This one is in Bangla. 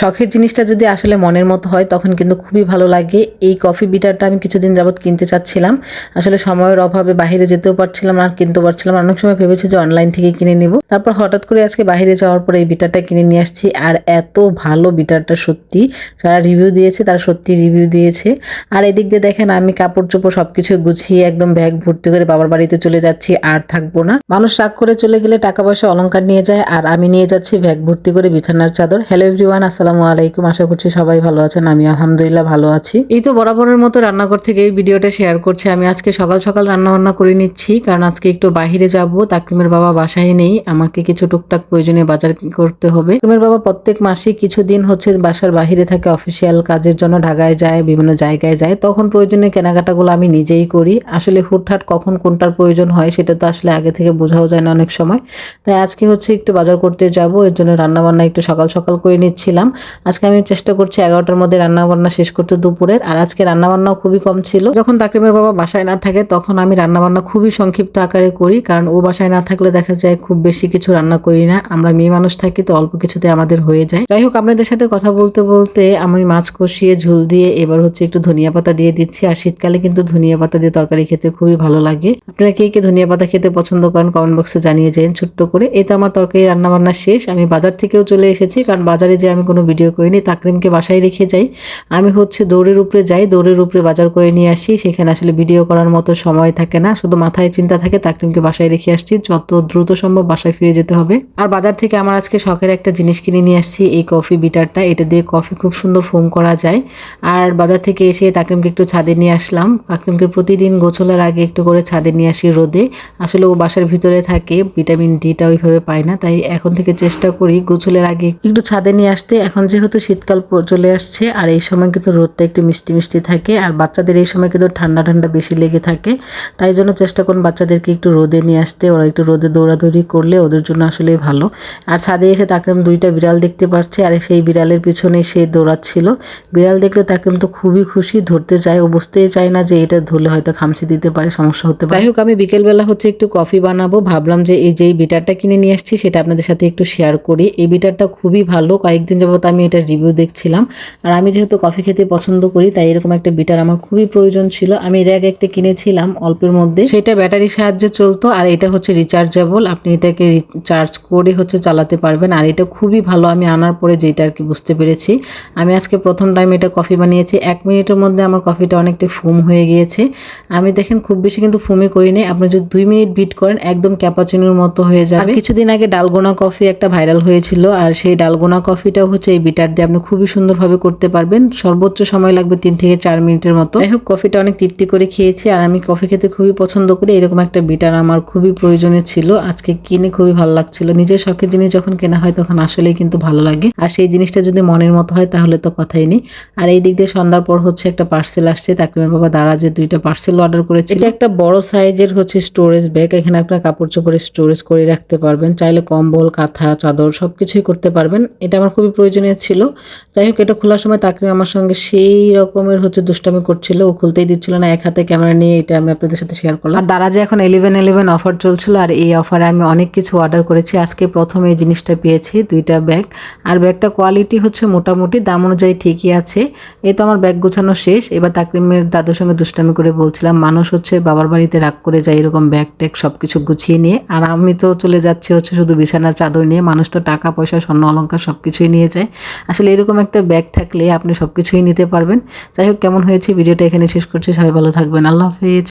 শখের জিনিসটা যদি আসলে মনের মতো হয়, তখন কিন্তু খুবই ভালো লাগে। এই কফি বিটারটা আমি কিছুদিন যাবৎ কিনতে চাচ্ছিলাম। আসলে সময়ের অভাবে বাইরে যেতেও পারছিলাম আর কিনতে পারছিলাম। অনেক সময় ভেবেছি যে অনলাইন থেকে কিনে নিব। তারপর হঠাৎ করে আজকে বাইরে যাওয়ার পরে এই বিটারটা কিনে নিয়ে আসছি। আর এত ভালো বিটারটা সত্যি। যারা রিভিউ দিয়েছে, তারা সত্যি রিভিউ দিয়েছে। আর এদিক দিয়ে দেখেন, আমি কাপড় চোপড় সব কিছু গুছিয়ে একদম ব্যাগ ভর্তি করে বাবার বাড়িতে চলে যাচ্ছি, আর থাকব না। মানুষ রাগ করে চলে গেলে টাকা পয়সা অলংকার নিয়ে যায়, আর আমি নিয়ে যাচ্ছি ব্যাগ ভর্তি করে বিছানার চাদর। হ্যালো এভরিওয়ান, আসসালামু আলাইকুম, আশা করছি সবাই ভালো আছেন, আমি আলহামদুলিল্লাহ ভালো আছি। এই তো বরাবরের মতো রান্নাঘর থেকে এই ভিডিওটা শেয়ার করছি। আমি আজকে সকাল সকাল রান্না বান্না করে নিচ্ছি, কারণ আজকে একটু বাইরে যাব তাকিমের বাবা বাসায় নেই, আমাকে কিছু টুকটাক প্রয়োজনীয় বাজার করতে হবে। তাকিমের বাবা প্রত্যেক মাসে কিছুদিন হচ্ছে বাসার বাইরে থাকে অফিসিয়াল কাজের জন্য ঢাকায় যায়, বিভিন্ন জায়গায় যায়, তখন প্রয়োজনীয় কেনাকাটাগুলো আমি নিজেই করি। আসলে হুটহাট কখন কোনটার প্রয়োজন হয়, সেটা তো আসলে আগে থেকে বোঝাও যায় না অনেক সময়। তাই আজকে হচ্ছে একটু বাজার করতে যাব, এর জন্য রান্না বান্না একটু সকাল সকাল করে নিচ্ছিলাম। আজকে আমি চেষ্টা করছি এগারোটার মধ্যে রান্না বান্না শেষ করতে দুপুরের, আর আজকে রান্নাবান্নাও খুবই কম ছিল। যখন তাকরিমের বাবা বাসায় না থাকে, তখন আমি রান্না বান্না খুবই সংক্ষিপ্ত আকারে করি, কারণ ও বাসায় না থাকলে দেখা যায় খুব বেশি কিছু রান্না করি না। আমরা মেয়ে মানুষ থাকি, তো অল্প কিছুতে আমাদের হয়ে যায়। যাই হোক, আপনাদের সাথে কথা বলতে বলতে আমি মাছ কষিয়ে, ঝুল দিয়ে এবার হচ্ছে একটু ধনিয়া পাতা দিয়ে দিচ্ছি, আর শীতকালে কিন্তু ধনিয়া পাতা দিয়ে তরকারি খেতে খুবই ভালো লাগে। আপনারা কে কে ধনিয়া পাতা খেতে পছন্দ করেন কমেন্ট বক্সে জানিয়ে যান ছোট্ট করে। এই তো আমার তরকারি রান্নাবান্না শেষ। আমি বাজার থেকেও চলে এসেছি, কারণ বাজারে যে আমি কোনো ভিডিও করে করিনি তাকরিমকে বাসায় রেখে যাই। আমি হচ্ছে দৌড়ের উপরে যাই, দৌড়ের উপরে বাজার করে নিয়ে আসি। সেখানে আসলে ভিডিও করার মতো সময় থাকে না, শুধু মাথায় চিন্তা থাকে, তাকরিমকে বাসায় রেখে আসছি। যত দ্রুত সম্ভব বাসায় ফিরে যেতে হবে। আর বাজার থেকে আমার আজকে শখের একটা জিনিস কিনে নিয়ে আসছি, এই কফি বিটারটা। এটা দিয়ে কফি খুব সুন্দর ফোম করা যায়। আর বাজার থেকে এসে তাকরিমকে একটু ছাদে নিয়ে আসলাম। তাকরিমকে প্রতিদিন গোছলের আগে একটু করে ছাদে নিয়ে আসি রোদে। আসলে ও বাসার ভিতরে থাকে, ভিটামিন ডিটা ওইভাবে পায় না, তাই এখন থেকে চেষ্টা করি গোছলের আগে একটু ছাদে নিয়ে আসতে। এখন যেহেতু শীতকাল চলে আসছে, আর এই সময় কিন্তু রোদটা একটু মিষ্টি মিষ্টি থাকে, আর বাচ্চাদের এই সময় কিন্তু ঠান্ডা ঠান্ডা বেশি লেগে থাকে। তাই জন্য চেষ্টা করুন বাচ্চাদেরকে একটু রোদে নিয়ে আসতে, ওরা একটু রোদে দৌড়াদৌড়ি করলে ওদের জন্য আসলেই ভালো। আর ছাদে এসে তাকরিম দুইটা বিড়াল দেখতে পাচ্ছে আর সেই বিড়ালের পিছনে সে দৌড়াচ্ছিল। বিড়াল দেখলে তাকরিম তো খুবই খুশি, ধরতে চায়, ও বুঝতেই চায় না যে এটা ধরলে হয়তো খামচি দিতে পারে, সমস্যা হতে পারে। যাই হোক, আমি বিকেলবেলা হচ্ছে একটু কফি বানাবো, ভাবলাম যে এই যে বিটারটা কিনে নিয়ে আসছি, সেটা আপনাদের সাথে একটু শেয়ার করি। এই বিটারটা খুবই ভালো, কয়েকদিন যাবত আমি এটা রিভিউ দেখছিলাম। আর আমি যেহেতু কফি খেতে পছন্দ করি, তাই এরকম একটা বিটার আমার খুবই প্রয়োজন ছিল। আমি এর আগে একটা কিনেছিলাম অল্পের মধ্যে। সেটা ব্যাটারির সাহায্যে চলতো, আর এটা হচ্ছে রিচার্জেবল আপনি এটাকে চার্জ করে হচ্ছে চালাতে পারবেন। আর এটা খুবই ভালো আমি আনার পরে যেটা আর কি বুঝতে পেরেছি। আমি আজকে প্রথম টাইম এটা কফি বানিয়েছি। এক মিনিটের মধ্যে আমার কফিটা অনেকটা ফুম হয়ে গিয়েছে। আমি দেখেন খুব বেশি কিন্তু ফুমে করিনি। আপনি যদি দুই মিনিট বিট করেন, একদম ক্যাপাচিনোর মতো হয়ে যাবে। কিছুদিন আগে ডালগোনা কফি একটা ভাইরাল হয়েছিল। আর সেই ডালগোনা কফিটাও হচ্ছে এই বিটার দিয়ে আপনি খুবই সুন্দরভাবে করতে পারবেন। সর্বোচ্চ সময় লাগবে তিন থেকে চার মিনিটের মতো। যাই হোক, কফিটা অনেক তৃপ্তি করে খেয়েছি আর আমি কফি খেতে খুবই পছন্দ করি। এরকম একটা বিটার আমার খুবই প্রয়োজনীয় ছিল। আজকে কিনে খুবই ভালো লাগছিল। নিজের শখের জিনিস যখন কেনা হয় তখন আসলেই কিন্তু ভালো লাগে। আর সেই জিনিসটা যদি মনের মতো হয় তাহলে তো কথাই নেই। আর এই দিক দিয়ে সন্ধ্যার পর হচ্ছে একটা পার্সেল আসছে। তাকিমের বাবা দারাজে দুইটা পার্সেল অর্ডার করেছে। এটা একটা বড় সাইজের হচ্ছে স্টোরেজ ব্যাগ এখানে আপনার কাপড় চোপড়ে স্টোরেজ করে রাখতে পারবেন। চাইলে কম্বল, কাঁথা, চাদর সবকিছুই করতে পারবেন। এটা আমার খুবই প্রয়োজনীয় ছিল। যাই হোক, এটা খোলার সময় তাকরিম আমার সঙ্গে সেই রকমের হচ্ছে দুষ্টামি করছিল। ও খুলতেই দিচ্ছিল না, এক হাতে ক্যামেরা নিয়ে এটা আমি আপনাদের সাথে শেয়ার করলাম। আর দারাজে এখন ইলেভেন ইলেভেন অফার চলছিল, আর এই অফারে আমি অনেক কিছু অর্ডার করেছি। আজকে প্রথম এই জিনিসটা পেয়েছি, দুইটা ব্যাগ আর ব্যাগটা কোয়ালিটি হচ্ছে মোটামুটি, দাম অনুযায়ী ঠিকই আছে। এই তো আমার ব্যাগ গোছানো শেষ। এবার তাকরিমের দাদুর সঙ্গে দুষ্টামি করে বলছিলাম, মানুষ হচ্ছে বাবার বাড়িতে রাগ করে যায় এরকম ব্যাগ ট্যাগ সব কিছু গুছিয়ে নিয়ে। আর আমি তো চলে যাচ্ছি হচ্ছে শুধু বিছানার চাদর নিয়ে। মানুষ তো টাকা, পয়সা, স্বর্ণ অলঙ্কার সব কিছুই নিয়ে আসলে এরকম একটা ব্যাগ থাকলে আপনি সব কিছুই নিতে পারবেন। যাই হোক, কেমন হয়েছে? ভিডিওটা এখানে শেষ করছি। সবাই ভালো থাকবেন। আল্লাহ হাফিজ।